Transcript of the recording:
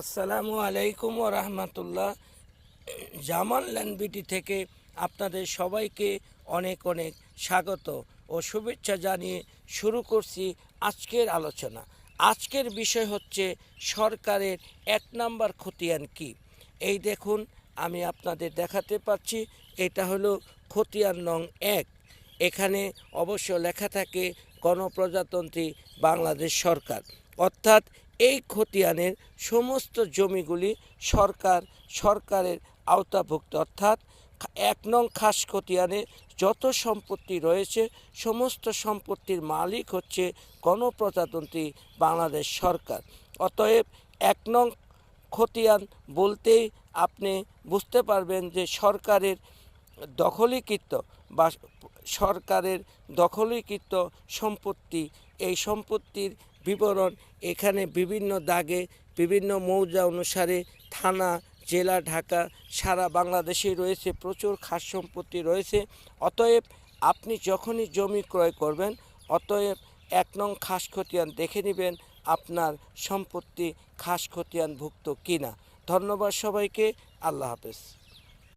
আসসালামু আলাইকুম ও রহমতুল্লাহ। জামাল ল্যান্ডবিটি থেকে আপনাদের সবাইকে অনেক অনেক স্বাগত ও শুভেচ্ছা জানিয়ে শুরু করছি আজকের আলোচনা। আজকের বিষয় হচ্ছে সরকারের এক নাম্বার খতিয়ান কি? এই দেখুন, আমি আপনাদের দেখাতে পাচ্ছি, এটা হলো খতিয়ান নং এক। এখানে অবশ্য লেখা থাকে গণপ্রজাতন্ত্রী বাংলাদেশ সরকার। অর্থাৎ এই খতিয়ানের সমস্ত জমিগুলি সরকার, সরকারের আওতাভুক্ত। অর্থাৎ এক নং খাস খতিয়ানে যত সম্পত্তি রয়েছে, সমস্ত সম্পত্তির মালিক হচ্ছে গণপ্রজাতন্ত্রী বাংলাদেশ সরকার। অতএব এক নং খতিয়ান বলতেই আপনি বুঝতে পারবেন যে সরকারের দখলীকৃত বা সরকারের দখলীকৃত সম্পত্তি, এই সম্পত্তির বিবরণ এখানে বিভিন্ন দাগে বিভিন্ন মৌজা অনুসারে থানা, জেলা, ঢাকা, সারা বাংলাদেশে রয়েছে, প্রচুর খাস সম্পত্তি রয়েছে। অতএব আপনি যখনই জমি ক্রয় করবেন, অতএব এক নং খাস খতিয়ান দেখে নেবেন আপনার সম্পত্তি খাস খতিয়ানভুক্ত কিনা। ধন্যবাদ সবাইকে, আল্লাহ হাফেজ।